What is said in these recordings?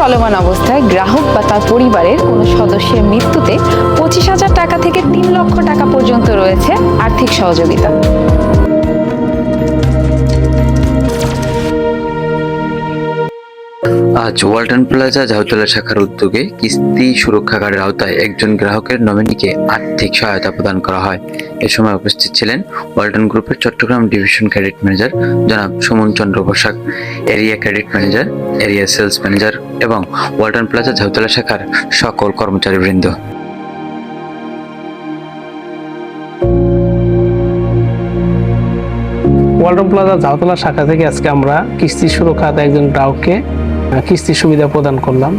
চলমান অবস্থায় গ্রাহক বা তার পরিবারের কোনো সদস্যের মৃত্যুতে পঁচিশ হাজার টাকা থেকে তিন লক্ষ টাকা পর্যন্ত রয়েছে আর্থিক সহযোগিতা। আজ ওয়ালটন প্লাজা ঝাউতলা শাখার উদ্যোগে কিস্তি সুরক্ষা কার্ডের আওতায় একজন গ্রাহকের নমিনিকে আর্থিক সহায়তা প্রদান করা হয়। এ সময় উপস্থিত ছিলেন ওয়ালটন গ্রুপের চট্টগ্রাম ডিভিশন ক্রেডিট ম্যানেজার জনাব Suman Chandra Basak, area credit manager, area sales manager এবং ওয়ালটন প্লাজা ঝাউতলা শাখার সকল কর্মচারীবৃন্দ। ওয়ালটন প্লাজা ঝাউতলা শাখা থেকে আজকে আমরা কিস্তি সুরক্ষাতে একজন গ্রাহককে কিস্তি সুবিধা প্রদান করলাম।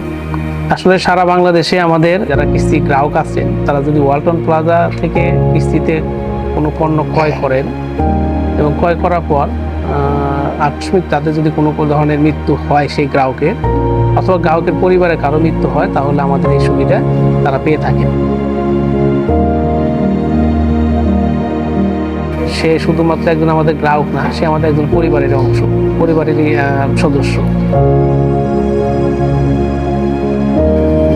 আসলে সারা বাংলাদেশে আমাদের যারা কিস্তি গ্রাহক আছেন, তারা যদি ওয়ালটন প্লাজা থেকে কিস্তিতে কোনো পণ্য ক্রয় করেন এবং ক্রয় করার পর আকস্মিক তাদের যদি কোনো ধরনের মৃত্যু হয় সেই গ্রাহকের, অথবা গ্রাহকের পরিবারে কারও মৃত্যু হয়, তাহলে আমাদের এই সুবিধা তারা পেয়ে থাকেন। সে শুধুমাত্র একজন আমাদের গ্রাহক না, সে আমাদের একজন পরিবারের অংশ, পরিবারেরই সদস্য।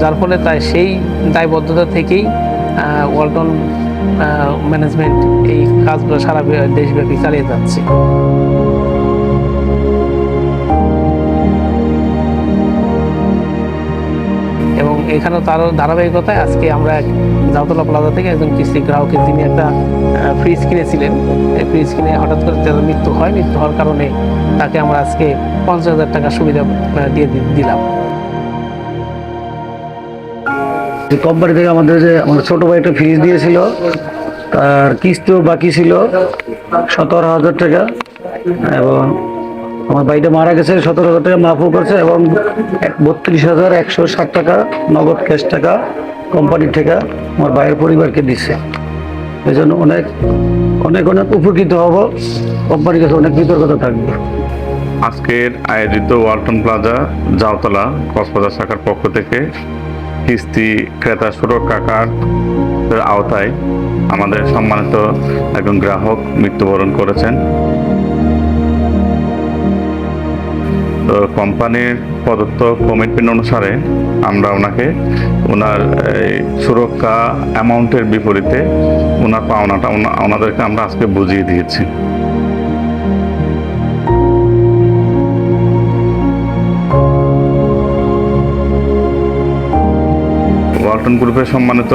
যার ফলে তাই সেই দায়বদ্ধতা থেকেই ওয়ালটন ম্যানেজমেন্ট এই কাজগুলো সারা দেশব্যাপী চালিয়ে যাচ্ছে। এখানেও তার ধারাবাহিকতায় আজকে আমরা এক জাউতলা প্লাজা থেকে একজন কিস্তি গ্রাহকের যিনি একটা ফ্রিজ কিনেছিলেন এই ফ্রিজ কিনে হঠাৎ করে তার মৃত্যু হয়, মৃত্যু হওয়ার কারণে তাকে আমরা আজকে পঞ্চাশ হাজার টাকা সুবিধা দিয়ে দিলাম। যে কোম্পানি থেকে আমাদের যে আমার ছোট ভাই একটা ফ্রিজ দিয়েছিল, তার কিস্তিও বাকি ছিল, সতেরো হাজার টাকা, এবং আমার ভাইটা মারা গেছে, সতেরো হাজার টাকা মাফও করছে এবং বত্রিশ হাজার একশো ষাট টাকা নগদ ক্যাশ টাকা কোম্পানির থেকে আমার ভাইয়ের পরিবারকে দিচ্ছে এই জন্য অনেক অনেক অনেক উপকৃত হব। কোম্পানির কাছে অনেক কৃতজ্ঞতা থাকবে। আজকের আয়োজিত ওয়ালটন প্লাজা জাওতলা কক্সবাজার শাখার পক্ষ থেকে কিস্তি ক্রেতা সুরক্ষা কার্ডের আওতায় আমাদের সম্মানিত একজন গ্রাহক মৃত্যুবরণ করেছেন। তো কোম্পানির প্রদত্ত কমিটমেন্ট অনুসারে আমরা ওনাকে ওনার এই সুরক্ষা অ্যামাউন্টের বিপরীতে ওনার পাওনাটা ওনা- ওনাদেরকে আমরা আজকে বুঝিয়ে দিয়েছি। ওয়ালটন গ্রুপের সম্মানিত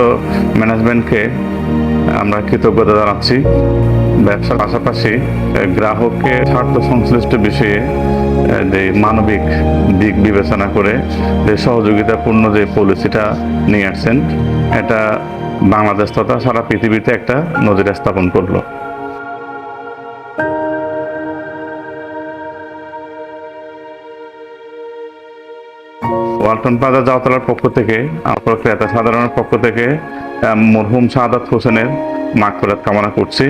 ম্যানেজমেন্টকে আমরা কৃতজ্ঞতা জানাচ্ছি। ব্যবসার পাশাপাশি গ্রাহককে স্বার্থ সংশ্লিষ্ট বিষয়ে যে মানবিক দিক বিবেচনা করে যে সহযোগিতাপূর্ণ যে পলিসিটা নিয়ে আসছেন, এটা বাংলাদেশ তথা সারা পৃথিবীতে একটা নজির স্থাপন করল। ওয়ালটন প্লাজা জাওতলার পক্ষ থেকে আপনার ক্রেতা সাধারণের পক্ষ থেকে মরহুম সাদাত হোসেনের মাগফিরাত কামনা করছি।